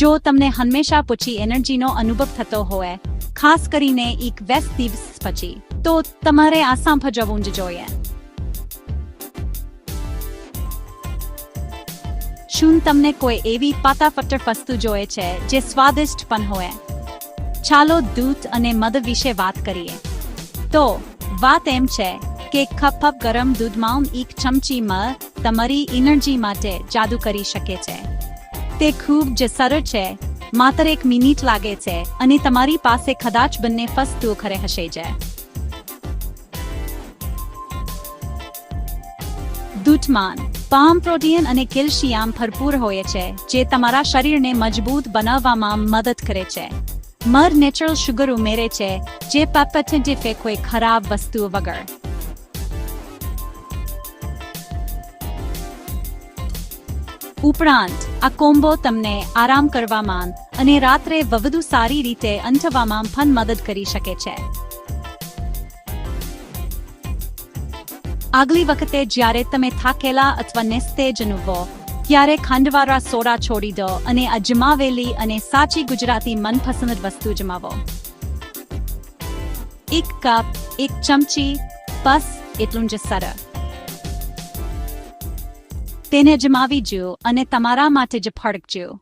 જો તમને હંમેશા પૂછી એનર્જીનો અનુભવ થતો હોય, ખાસ કરીને એક વેસ્ટ દિવસ પછી, તો તમારે આ સાંભળવું જ જોઈએ. શું તમને કોઈ એવી પાતાફટર વસ્તુ જોઈએ છે જે સ્વાદિષ્ટ પણ હોય? ચાલો દૂધ અને મધ વિશે વાત કરીએ. તો, વાત એમ છે કે કપ ગરમ દૂધમાં એક ચમચી મધ તમારી એનર્જી માટે જાદુ કરી શકે છે. તે ખૂબ જ સરળ છે. માત્ર એક મિનિટ લાગે છે અને તમારી પાસે કદાચ બંને વસ્તુઓ ખરે હશે જ. દૂધમાં પામ પ્રોટીન અને કેલ્શિયમ ભરપૂર હોય છે, જે તમારા શરીરને મજબૂત બનાવવામાં મદદ કરે છે. મર નેચરલ શુગર ઉમેરે છે, જે પેપેટેન્ટિફે કોઈ ખરાબ વસ્તુ વગર. ઉપરાંત આ કોમ્બો તમને આરામ કરવામાં અને રાત્રે વધુ સારી રીતે અંઠવામાં પણ મદદ કરી શકે છે. આગલી વખતે જ્યારે તમે થાકેલા અથવા નિસ્તેજ અનુભવો, ત્યારે ખાંડવાળા સોડા છોડી દો અને અજમાવેલી અને સાચી ગુજરાતી મનપસંદ વસ્તુ જમાવો. એક કપ, એક ચમચી, બસ, એટલું જ સરળ. તેને જમાવી જુઓ અને તમારા માટે જ ફડકજો.